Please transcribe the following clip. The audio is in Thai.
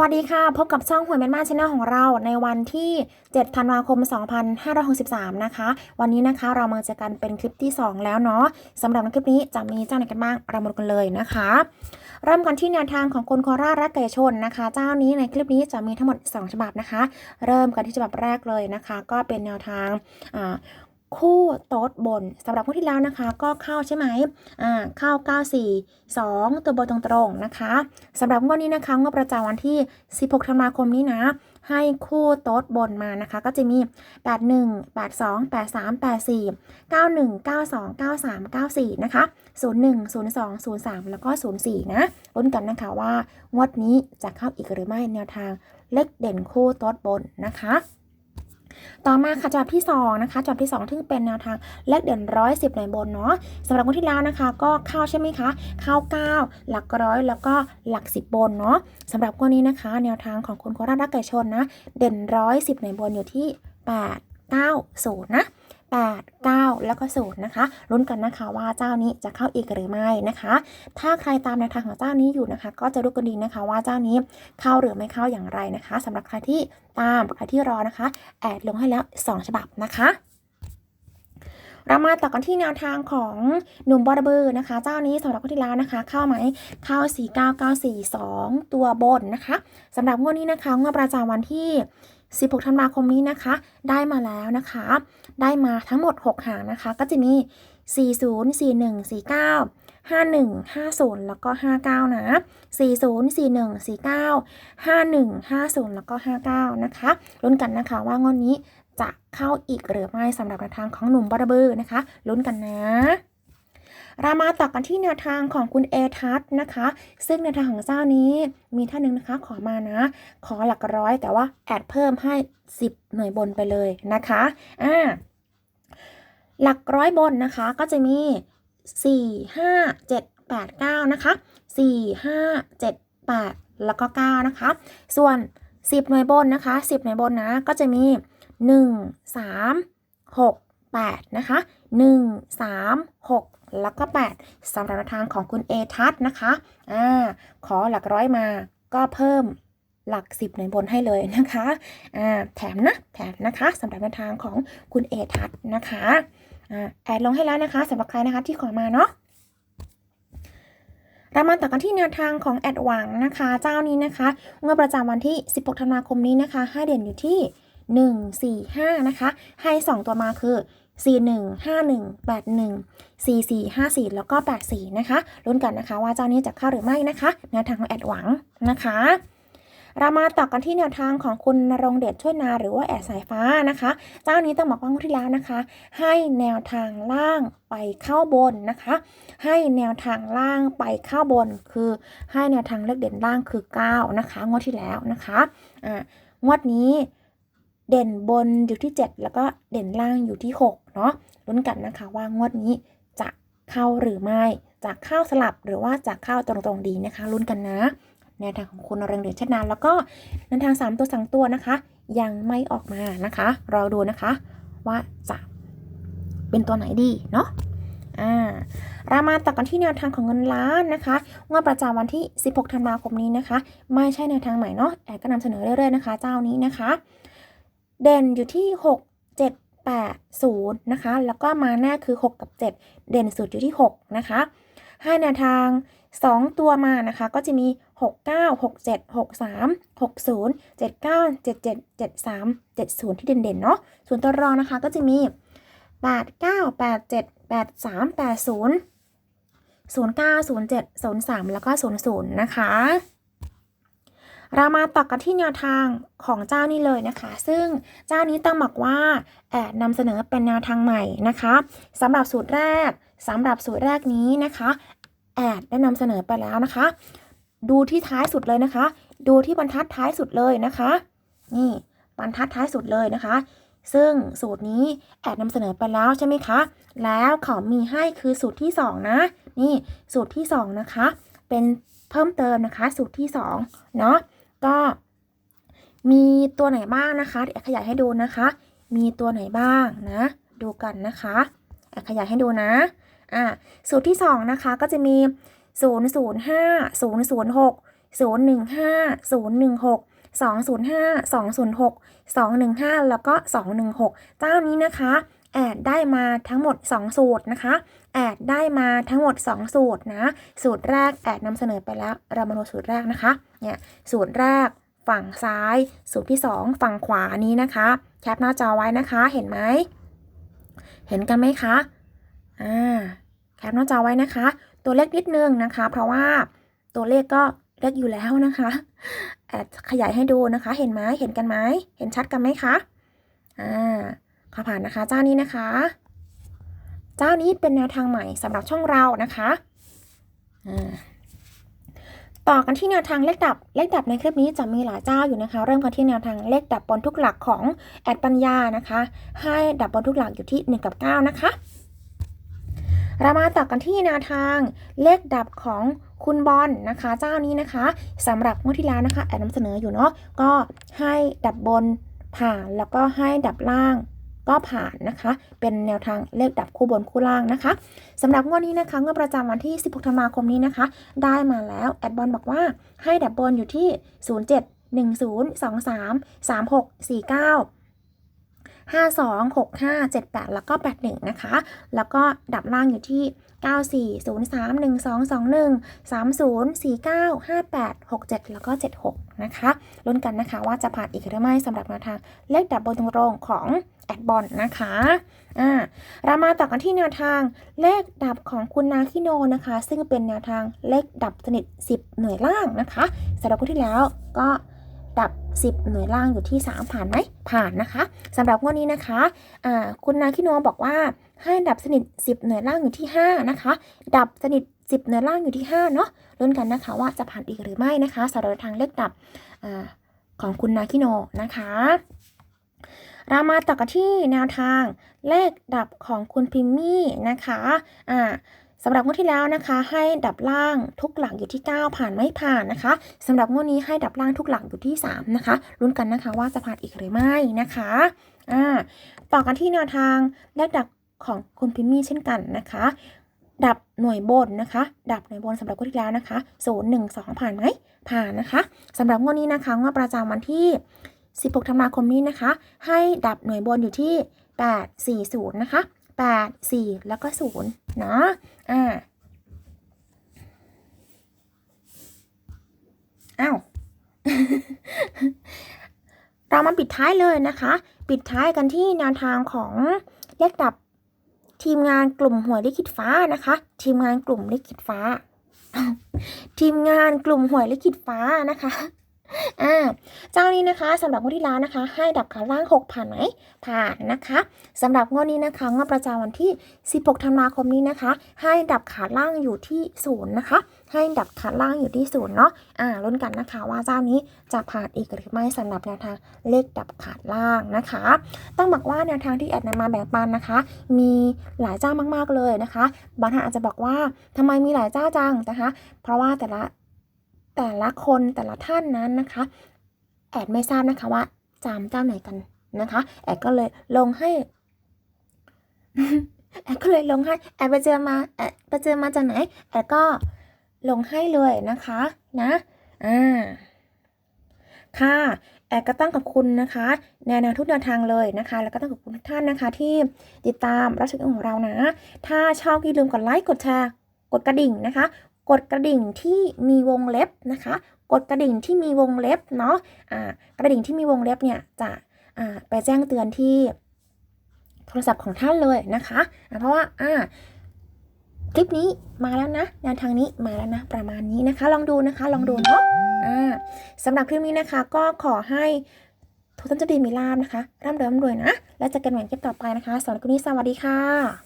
วัสดีค่ะ พบกับช่องหวยแมนมาชแนลของเราในวันที่ 7 ธันวาคม 2563 นะคะ วันนี้นะคะเรามาเจอกันเป็นคลิปที่ 2 แล้วเนาะสำหรับในคลิปนี้จะมีเจ้าไหนกันบ้างเรามาดูกันเลยนะคะ เริ่มกันที่แนวทางของคนโคราชและไก่ชนนะคะ เจ้านี้ในคลิปนี้จะมีทั้งหมด 2 ฉบับนะคะ เริ่มกันที่ฉบับแรกเลยนะคะ ก็เป็นแนวทาง คู่โต๊ดบนสำหรับงวดที่แล้วนะคะ ก็เข้าใช่ไหมอ่าเข้า 94 2 ตัวบนตรงๆนะคะสำหรับงวดนี้นะคะงวดประจำวันที่ 16 ธันวาคมนี้นะ ให้คู่โต๊ดบนมานะคะ ก็จะมี 81 82 83 84 91 92 93 94 นะคะ 01 02 03 แล้วก็ 04 นะลุ้นกันนะคะว่างวดนี้จะเข้าอีกหรือไม่แนวทางเลขเด่นคู่โต๊ดบนนะคะ ต่อมาค่ะจับที่ 2 นะคะจับที่ 2 ที่เป็นแนวทางเลขเด่นร้อยสิบหน่วยบนเนาะสำหรับงวดที่แล้วนะคะ ก็เข้าใช่ไหมคะเข้า 9 หลักร้อยแล้วก็หลัก 10 บนเนาะสำหรับงวดนี้นะคะ แนวทางของคุณโคราชรักไก่ชนนะ เด่นร้อยสิบหน่วยบนอยู่ที่ 8 9 0นะ 8 9 แล้วก็0นะคะลุ้นกันนะคะว่าเจ้านี้จะเข้าอีกหรือไม่นะคะ ถ้าใครตามแนวทางของเจ้านี้อยู่นะคะ ก็จะรู้กันดีนะคะว่าเจ้านี้เข้าหรือไม่เข้าอย่างไรนะคะสำหรับใครที่ตามใครที่รอนะคะ แอดลงให้แล้ว 2 ฉบับนะคะเรามาต่อกันที่แนวทางของหนุ่มบอระเบอร์นะคะ เจ้านี้สำหรับคนที่แล้วนะคะ เข้าไหมเข้า 49942 ตัวบนนะคะสำหรับงวดนี้นะคะงวดประจำวันที่ 16 ธันวาคมนี้นะคะ ได้มาแล้วนะคะ ได้มาทั้งหมด 6 หางนะคะ ก็จะมี 40 41 49 51 50 แล้วก็ 59 นะ 40 41 49 51 50 แล้วก็ 59 นะคะลุ้นกันนะคะว่างวดนี้จะเข้าอีกหรือไม่สำหรับแนวทางของหนุ่มบอระเบอร์นะคะลุ้นกันนะ เรามาต่อกันที่แนวทางของคุณเอทัศน์นะคะ ซึ่งแนวทางของเจ้านี้มีท่านหนึ่งนะคะ ขอมานะ ขอหลักร้อยแต่ว่าแอดเพิ่มให้ 10 หน่วยบนไปเลยนะคะอ่าหลักร้อยบนนะคะก็จะมี 4 5 7 8 9 นะคะ 4 5 7 8 แล้วก็ 9 นะคะ ส่วน 10 หน่วยบนนะคะ 10 หน่วยบนนะ ก็จะมี 1 3 6 8 นะคะ 1 3 6 แล้วก็ 8สำหรับแนวทางของคุณเอทัศนะคะอ่าขอหลักร้อยมาก็เพิ่มหลัก 10หน่วยบนให้เลยนะคะอ่าแถมนะแถมนะคะสำหรับแนวทางของคุณเอทัศนะคะอ่าแอดลงให้แล้วนะคะสำหรับใครนะคะที่ขอมาเนาะเรามาต่อกันที่แนวทางของแอดหวังนะคะ เจ้านี้นะคะงวดประจำวันที่ 16 ธันวาคมนี้นะคะให้เด่นอยู่ที่ 1 4 5 นะคะ ให้ 2 ตัวมาคือ 4 1 5 1 8 1 4 4 5 4 แล้วก็ 8 4 นะคะลุ้นกันนะคะว่าเจ้านี้จะเข้าหรือไม่นะคะแนวทางของแอดหวังนะคะเรามาต่อกันที่แนวทางของคุณนรงเดชช่วยนาหรือว่าแอดสายฟ้านะคะ เจ้านี้ต้องบอกว่างวดที่แล้วนะคะ ให้แนวทางล่างไปเข้าบนนะคะ ให้แนวทางล่างไปเข้าบน คือให้แนวทางเลขเด่นล่างคือ 9 นะคะงวดที่แล้วนะคะอ่างวดนี้ เด่นบนอยู่ที่ 7 แล้วก็เด่นล่างอยู่ที่ 6 เนาะลุ้นกันนะคะว่างวดนี้จะเข้าหรือไม่จะเข้าสลับหรือว่าจะเข้าตรงๆดีนะคะลุ้นกันนะแนวทางของคุณนเริงเดชชนานแล้วก็แนวทาง 3 ตัวสังตัวนะคะ ยังไม่ออกมานะคะรอดูนะคะว่าจะเป็นตัวไหนดีเนาะอ่าเรามาต่อกันที่แนวทางของเงินล้านนะคะงวดประจำวันที่ 16 ธันวาคมนี้นะคะ ไม่ใช่แนวทางใหม่เนาะแอดก็นำเสนอเรื่อยๆนะคะ เจ้านี้นะคะ เด่นอยู่ที่ 6 7 8 0นะคะ แล้วก็มาแน่คือ 6 กับ 7 เด่นสุดอยู่ที่ 6 นะคะให้แนวทาง 2 ตัวมานะคะ ก็จะมี 6 9 6 7 6 3 6 0 7 9 7 7 7 3 7 0 ที่เด่นๆเนาะส่วนตัวรองนะคะก็จะมี 8 9 8 7 8 3 8 0 0 9 0 7 0 3 แล้วก็ 0 0 นะคะ เรามาต่อกันที่แนวทางของเจ้านี่เลยนะคะ ซึ่งเจ้านี้ต้องบอกว่าแอดนำเสนอเป็นแนวทางใหม่นะคะสำหรับสูตรแรกสำหรับสูตรแรกนี้นะคะแอดได้นำเสนอไปแล้วนะคะ ดูที่ท้ายสุดเลยนะคะ ดูที่บรรทัดท้ายสุดเลยนะคะ นี่บรรทัดท้ายสุดเลยนะคะ ซึ่งสูตรนี้แอดนำเสนอไปแล้วใช่ไหมคะ แล้วเขามีให้คือสูตรที่ 2 นะ นี่สูตรที่ 2 นะคะ เป็นเพิ่มเติมนะคะ สูตรที่ 2 เนาะ ก็มีตัวไหนบ้างนะคะเดี๋ยวแอขยายให้ดูนะคะ มีตัวไหนบ้างนะ ดูกันนะคะแอขยายให้ดูนะอ่าสูตรที่ 2 นะคะก็จะมี 0 0 5 0 0 6 015 016 205 206 215 แล้วก็ 216 เจ้านี้นะคะ แอดได้มาทั้งหมด 2 สูตรนะคะ แอดได้มาทั้งหมด 2 สูตรนะ สูตรแรกแอดนำเสนอไปแล้วเรามาดูสูตรแรกนะคะ เนี่ยสูตรแรกฝั่งซ้าย สูตรที่ 2 ฝั่งขวานี้นะคะ แคปหน้าจอไว้นะคะ เห็นไหม เห็นกันไหมคะ อ่า แคปหน้าจอไว้นะคะ ตัวเลขนิดนึงนะคะ เพราะว่าตัวเลขก็เล็กอยู่แล้วนะคะ แอดขยายให้ดูนะคะ เห็นไหมเห็นกันไหม เห็นชัดกันไหมคะ อ่าขอผ่านนะคะเจ้านี้นะคะ เจ้านี้เป็นแนวทางใหม่สำหรับช่องเรานะคะต่อกันที่แนวทางเลขดับ เลขดับในคลิปนี้จะมีหลายเจ้าอยู่นะคะ เริ่มกันที่แนวทางเลขดับบนทุกหลักของแอดปัญญานะคะ ให้ดับบนทุกหลักอยู่ที่ 1 กับ 9 นะคะ เรามาต่อกันที่แนวทางเลขดับของคุณบอลนะคะ เจ้านี้นะคะสำหรับงวดที่แล้วนะคะ แอบนำเสนออยู่เนาะก็ให้ดับบนผ่านแล้วก็ให้ดับล่าง ก็ผ่านนะคะ เป็นแนวทางเลขดับคู่บนคู่ล่างนะคะสำหรับงวดนี้นะคะงวดประจำวันที่ 16 ธันวาคมนี้นะคะ ได้มาแล้วแอดบอลบอกว่าให้ดับบนอยู่ที่ 07 10 23 36 49 52 65 78 แล้วก็ 81 นะคะ แล้วก็ดับล่างอยู่ที่ 94 03 1221 30 49 58 67 แล้วก็ 76 นะคะลุ้นกันนะคะว่าจะผ่านอีกหรือไม่สำหรับแนวทางเลขดับบนตรงของแอดบอลนะคะอ่าเรามาต่อกันที่แนวทางเลขดับของคุณนาคิโนนะคะ ซึ่งเป็นแนวทางเลขดับสนิท 10 หน่วยล่างนะคะสำหรับคนที่แล้วก็ 10 หน่วยล่างอยู่ที่ 3 ผ่านไหมผ่านนะคะสำหรับงวดนี้นะคะอ่าคุณนาคิโนบอกว่าให้ดับสนิท 10 หน่วยล่างอยู่ที่ 5 นะคะ ดับสนิท 10 หน่วยล่างอยู่ที่ 5 เนาะลุ้นกันนะคะว่าจะผ่านอีกหรือไม่นะคะสำหรับทางเลขดับอของคุณนาคิโนนะคะเรามาต่อกันที่แนวทางเลขดับของคุณพิมมี่นะคะ อ่า สำหรับงวดที่แล้วนะคะ ให้ดับล่างทุกหลักอยู่ที่ 9 ผ่านไม่ผ่านนะคะสำหรับงวดนี้ให้ดับล่างทุกหลักอยู่ที่ 3 นะคะลุ้นกันนะคะว่าจะผ่านอีกหรือไม่นะคะอ่าต่อกันที่แนวทางเลขดับของคุณพิมมี่เช่นกันนะคะ ดับหน่วยบนนะคะ ดับหน่วยบนสำหรับงวดที่แล้วนะคะ0 1 2 ผ่านไหมผ่านนะคะสำหรับงวดนี้นะคะงวดประจำวันที่ 16ธันวาคมนี้นะคะ ให้ดับหน่วยบนอยู่ที่840นะคะ 8 4 แล้วก็0เนาะอ่าอ้าวเรามาปิดท้ายเลยนะคะ ปิดท้ายกันที่แนวทางของเลขดับทีมงานกลุ่มหวยลิขิตฟ้านะคะ ทีมงานกลุ่มลิขิตฟ้า ทีมงานกลุ่มหวยลิขิตฟ้านะคะ อ่าเจ้านี้นะคะสำหรับงวดที่แล้วนะคะ ให้ดับขาล่าง 6 ผ่านไหมผ่านนะคะสำหรับงวดนี้นะคะงวดประจำวันที่ 16 ธันวาคมนี้นะคะ ให้ดับขาล่างอยู่ที่0นะคะ ให้ดับขาล่างอยู่ที่0เนาะอ่าลุ้นกันนะคะว่าเจ้านี้จะผ่านอีกหรือไม่สำหรับแนวทางเลขดับขาล่างนะคะ ต้องบอกว่าแนวทางที่แอดนำมาแบ่งปันนะคะ มีหลายเจ้ามากๆเลยนะคะบางท่านอาจจะบอกว่าทำไมมีหลายเจ้าจังนะคะ เพราะว่าแต่ละ แต่ละคนแต่ละท่านนั้นนะคะ แอดไม่ทราบนะคะว่าจำเจ้าไหนกันนะคะ แอดก็เลยลงให้แอดก็เลยลงให้แอดไปเจอมาแอดไปเจอมาจากไหนแอดก็ลงให้เลยนะคะนะอ่าค่ะแอดก็ต้องขอบคุณนะคะแนวแนวทุกแนวทางเลยนะคะ แล้วก็ต้องขอบคุณทุกท่านนะคะ ที่ติดตามรับชมของเรานะ ถ้าชอบอย่าลืมกดไลค์กดแชร์กดกระดิ่งนะคะ กดกระดิ่งที่มีวงเล็บนะคะ กดกระดิ่งที่มีวงเล็บเนาะอ่ากระดิ่งที่มีวงเล็บเนี่ยจะไปแจ้งเตือนที่โทรศัพท์ของท่านเลยนะคะอ่าเพราะว่าอ่าคลิปนี้มาแล้วนะแนวทางนี้มาแล้วนะ ประมาณนี้นะคะ ลองดูนะคะ ลองดูเนาะสำหรับคลิปนี้นะคะก็ขอให้ทุกท่านจะดีมีลาบนะคะร่ำริร่ำรวยนะ แล้วเจอกันใหม่คลิปต่อไปนะคะสำหรับคลิปนี้สวัสดีค่ะ